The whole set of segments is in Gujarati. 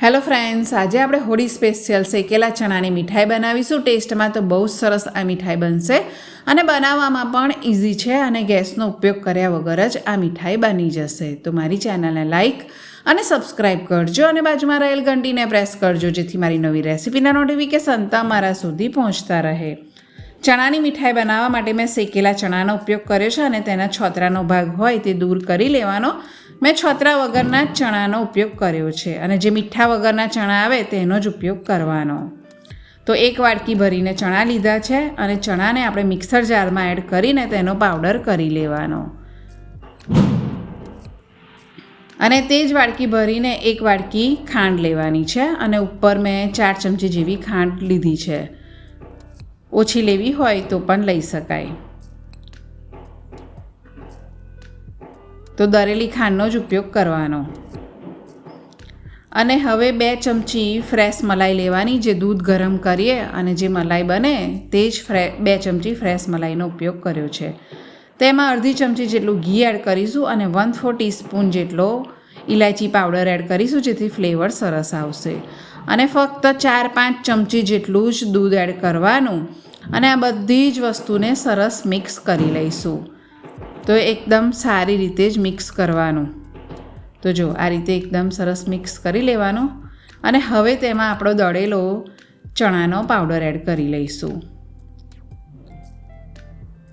હેલો ફ્રેન્ડ્સ, આજે આપણે હોળી સ્પેશિયલ શેકેલા ચણાની મીઠાઈ બનાવીશું. ટેસ્ટમાં તો બહુ જ સરસ આ મીઠાઈ બનશે. અને બનાવવામાં પણ ઇઝી છે અને ગેસનો ઉપયોગ કર્યા વગર જ આ મીઠાઈ બની જશે. તો મારી ચેનલને લાઇક અને સબસ્ક્રાઇબ કરજો અને બાજુમાં રહેલ ઘંટીને પ્રેસ કરજો, જેથી મારી નવી રેસિપીના નોટિફિકેશન તમારા સુધી પહોંચતા રહે. ચણાની મીઠાઈ બનાવવા માટે મેં શેકેલા ચણાનો ઉપયોગ કર્યો છે અને તેના છોતરાનો ભાગ હોય તે દૂર કરી લેવાનો મેં છોતરા વગરના જ ચણાનો ઉપયોગ કર્યો છે અને જે મીઠા વગરના ચણા આવે તેનો જ ઉપયોગ કરવાનો. તો એક વાડકી ભરીને ચણા લીધા છે અને ચણાને આપણે મિક્સર જારમાં એડ કરીને તેનો પાવડર કરી લેવાનો. અને તે જ વાડકી ભરીને એક વાડકી ખાંડ લેવાની છે અને ઉપર મેં ચાર ચમચી જેવી ખાંડ લીધી છે. ઓછી લેવી હોય તો પણ લઈ શકાય. તો દરેલી ખાંડનો જ ઉપયોગ કરવાનો. અને હવે બે ચમચી ફ્રેશ મલાઈ લેવાની, જે દૂધ ગરમ કરીએ અને જે મલાઈ બને તે જ ફ્રે, બે ચમચી ફ્રેશ મલાઈનો ઉપયોગ કર્યો છે. તેમાં અડધી ચમચી જેટલું ઘી એડ કરીશું અને વન ફોર ટીસ્પૂન જેટલો ઇલાયચી પાવડર એડ કરીશું, જેથી ફ્લેવર સરસ આવશે. અને ફક્ત ચાર પાંચ ચમચી જેટલું જ દૂધ એડ કરવાનું અને આ બધી જ વસ્તુને સરસ મિક્સ કરી લઈશું. તો એકદમ સારી રીતે જ મિક્સ કરવાનું. તો જો, આ રીતે એકદમ સરસ મિક્સ કરી લેવાનું અને હવે તેમાં આપણો દળેલો ચણાનો પાવડર એડ કરી લઈશું.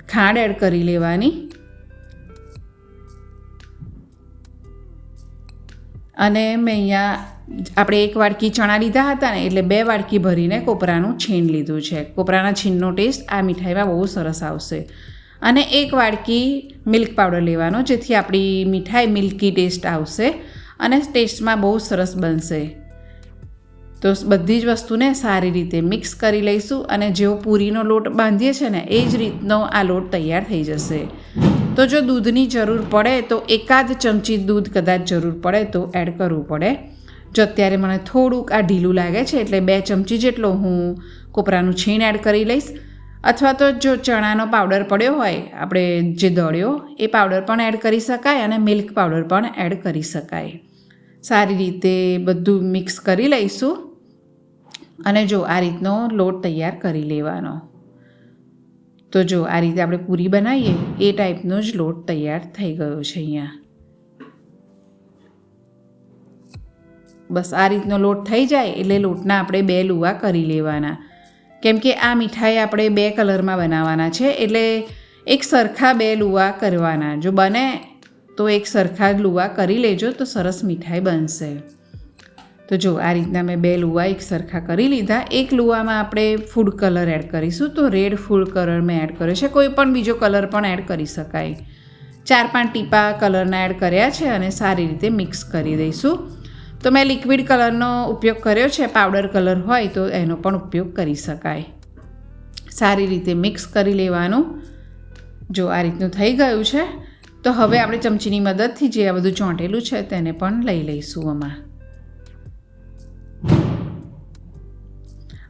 ખાંડ એડ કરી લેવાની. અને મેં અહીંયા આપણે એક વાડકી ચણા લીધા હતા ને, એટલે બે વાડકી ભરીને કોપરાનું છીણ લીધું છે. કોપરાના છીણનો ટેસ્ટ આ મીઠાઈમાં બહુ સરસ આવશે. અને એક વાડકી મિલ્ક પાવડર લેવાનો, જેથી આપણી મીઠાઈ મિલ્કી ટેસ્ટ આવશે અને ટેસ્ટમાં બહુ સરસ બનશે. તો બધી જ વસ્તુને સારી રીતે મિક્સ કરી લઈશું અને જેવો પૂરીનો લોટ બાંધીએ છીએ ને, એ જ રીતનો આ લોટ તૈયાર થઈ જશે. તો જો દૂધની જરૂર પડે, તો એકાદ ચમચી દૂધ કદાચ જરૂર પડે, તો એડ કરવું પડે. જો અત્યારે મને થોડુંક આ ઢીલું લાગે છે, એટલે બે ચમચી જેટલો હું કોપરાનું છીણ એડ કરી લઈશ. અથવા તો જો ચણાનો પાવડર પડ્યો હોય, આપણે જે દળ્યો, એ પાવડર પણ એડ કરી શકાય અને મિલ્ક પાવડર પણ એડ કરી શકાય. સારી રીતે બધું મિક્સ કરી લઈશું અને જો આ રીતનો લોટ તૈયાર કરી લેવાનો. તો જો આ રીતે આપણે પૂરી બનાવીએ, એ ટાઈપનો જ લોટ તૈયાર થઈ ગયો છે અહીંયા. બસ આ રીતનો લોટ થઈ જાય એટલે લોટના આપણે બે લુવા કરી લેવાના. કેમ કે આ મીઠાઈ આપણે બે કલરમાં બનાવવાના છે, એટલે એક સરખા બે લુવા કરવાના. જો બને તો એક સરખા જ લુવા કરી લેજો તો સરસ મીઠાઈ બનશે. તો જો આ રીતના મેં બે લુવા એક સરખા કરી લીધા. એક લુવામાં આપણે ફૂડ કલર એડ કરીશું તો રેડ ફૂડ કલર મેં એડ કર્યો છે. કોઈ પણ બીજો કલર પણ એડ કરી શકાય. ચાર પાંચ ટીપા કલરના એડ કર્યા છે અને સારી રીતે મિક્સ કરી દઈશું. તો મેં લિક્વિડ કલરનો ઉપયોગ કર્યો છે પાવડર કલર હોય તો એનો પણ ઉપયોગ કરી શકાય. સારી રીતે મિક્સ કરી લેવાનું. જો આ રીતનું થઈ ગયું છે, તો હવે આપણે ચમચીની મદદથી જે આ બધું ચોંટેલું છે તેને પણ લઈ લઈશું આમાં.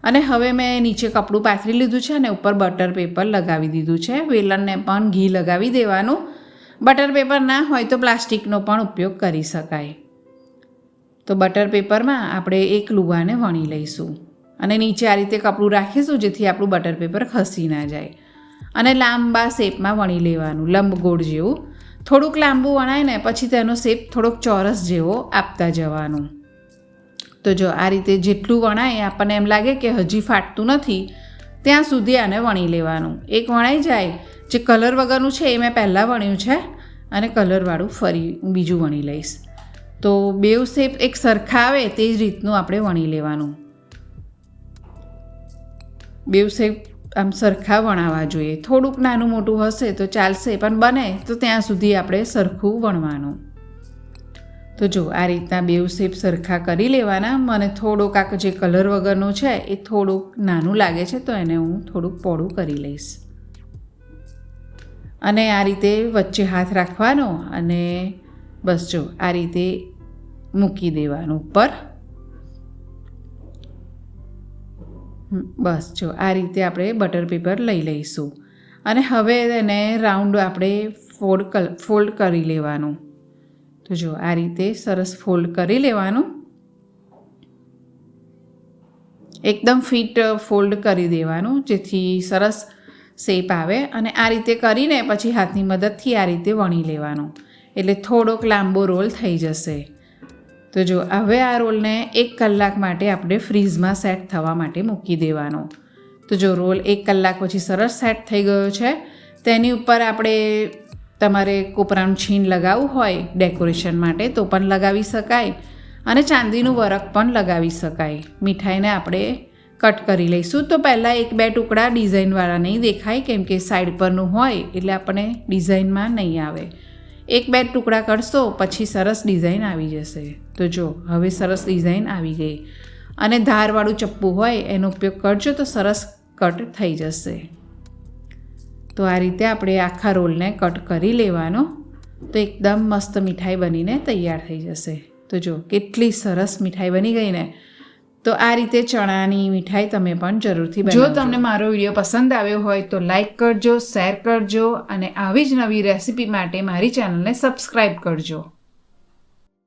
અને હવે મેં નીચે કપડું પાથરી લીધું છે અને ઉપર બટર પેપર લગાવી દીધું છે. વેલણને પણ ઘી લગાવી દેવાનું. બટર પેપર ના હોય તો પ્લાસ્ટિકનો પણ ઉપયોગ કરી શકાય. તો બટર પેપરમાં આપણે એક લુવાને વણી લઈશું. અને નીચે આ રીતે કપડું રાખીશું જેથી આપણું બટર પેપર ખસી ના જાય. અને લાંબા શેપમાં વણી લેવાનું, લંબગોળ જેવું. થોડુંક લાંબુ વણાય ને પછી તેનો શેપ થોડોક ચોરસ જેવો આપતા જવાનું. તો જો આ રીતે જેટલું વણાય, આપણને એમ લાગે કે હજી ફાટતું નથી, ત્યાં સુધી આને વણી લેવાનું. એક વણાઈ જાય, જે કલર વગરનું છે એ મેં પહેલાં વણ્યું છે, અને કલરવાળું ફરી બીજું વણી લઈશ. તો બેવ શેપ એક સરખા આવે તે જ રીતનું આપણે વણી લેવાનું. બેવ શેપ આમ સરખા વણાવવા જોઈએ. થોડુંક નાનું મોટું હશે તો ચાલશે, પણ બને તો ત્યાં સુધી આપણે સરખું વણવાનું. તો જો આ રીતના બેવ શેપ સરખા કરી લેવાના, મને થોડોક આ જે કલર વગરનો છે એ થોડુંક નાનું લાગે છે તો એને હું થોડુંક પોળું કરી લઈશ. અને આ રીતે વચ્ચે હાથ રાખવાનો અને બસ જો આ રીતે મૂકી દેવાનું ઉપર. બસ જો, આ રીતે આપણે બટર પેપર લઈ લઈશું. અને હવે એને રાઉન્ડ આપણે ફોલ્ડ ફોલ્ડ કરી લેવાનું. તો જો, આ રીતે સરસ ફોલ્ડ કરી લેવાનું. એકદમ ફિટ ફોલ્ડ કરી દેવાનું, જેથી સરસ શેપ આવે. અને આ રીતે કરીને પછી હાથની મદદથી આ રીતે વણી લેવાનું. એટલે થોડોક લાંબો રોલ થઈ જશે. તો જો હવે આ રોલને એક કલાક માટે આપણે ફ્રીઝમાં સેટ થવા માટે મૂકી દેવાનો. તો જો રોલ એક કલાક પછી સરસ સેટ થઈ ગયો છે, તેની ઉપર આપણે તમારે કોપરાનું છીણ લગાવવું હોય ડેકોરેશન માટે તો પણ લગાવી શકાય અને ચાંદીનું વરખ પણ લગાવી શકાય. મીઠાઈને આપણે કટ કરી લઈશું. તો પહેલાં એક બે ટુકડા ડિઝાઇનવાળા નહીં દેખાય, કેમ કે સાઈડ પરનું હોય એટલે આપણને ડિઝાઇનમાં નહીં આવે. એક બે ટુકડા કરશો, પછી સરસ ડિઝાઇન આવી જશે. તો જો, હવે સરસ ડિઝાઇન આવી ગઈ. અને ધારવાળું ચપ્પુ હોય, એનો ઉપયોગ કરજો તો સરસ કટ થઈ જશે. તો આ રીતે આપણે આખા રોલને કટ કરી લેવાનો. તો એકદમ મસ્ત મીઠાઈ બનીને તૈયાર થઈ જશે. તો જો, કેટલી સરસ મીઠાઈ બની ગઈ ને. તો આ રીતે ચણાની મીઠાઈ તમે પણ જરૂરથી જો તમને મારો વીડિયો પસંદ આવ્યો હોય તો લાઈક કરજો શેર કરજો અને આવી જ નવી રેસિપી માટે મારી ચેનલને સબસ્ક્રાઈબ કરજો.